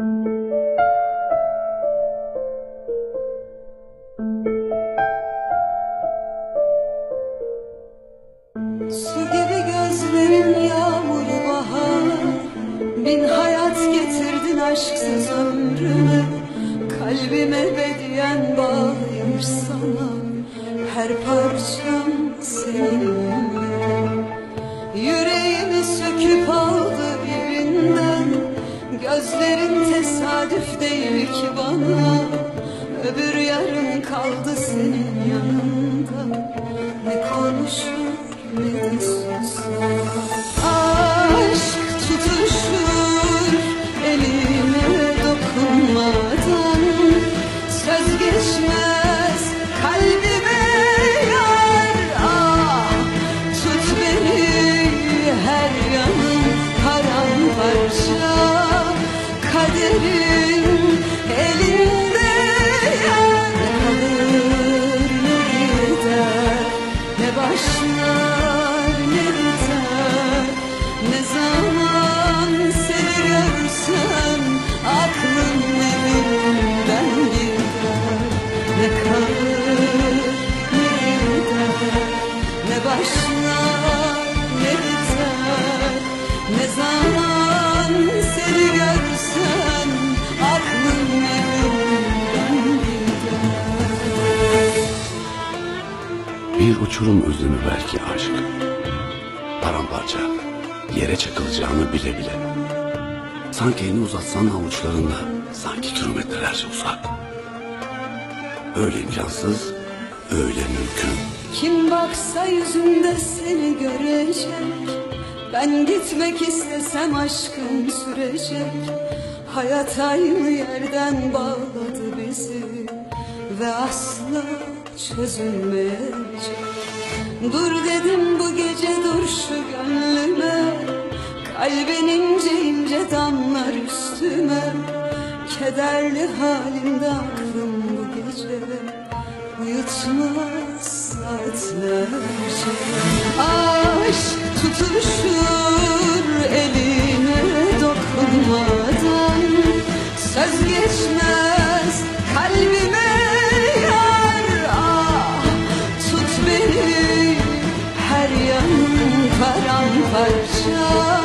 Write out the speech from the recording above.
Su gibi gözlerin yağmuru bahar. Bin hayat getirdin aşksız ömrüme. Kalbime ebediyen bağlıymış sana. Her parçam seninle Yüreğimi söküp aldı birinden Gözlerin tesadüf değil ki bana. Öbür yarın kaldı senin yanında. Ne konuşur ne de Aşk tutuşur elime dokunmadan. Söz geçmez kalbime yar. Ah Tut beni her yanım paramparça. Kaderin Ne zaman seni görsem aklım evimden gider Bir uçurum üzümü belki aşk. Paramparça, yere çakılacağını bile bile. Sanki elini uzatsan avuçlarında, sanki kilometrelerce uzak. Öyle imkansız, öyle mümkün. Kim baksa yüzünde seni görecek Ben gitmek istesem aşkım sürecek. Hayat aynı yerden bağladı bizi Ve asla çözülmeyecek. Dur dedim bu gece dur şu gönlüme. Kalbin ince ince damlar üstüme. Kederli halimde aklım bu gece. Uyutmaz saatlerce. Aşk parça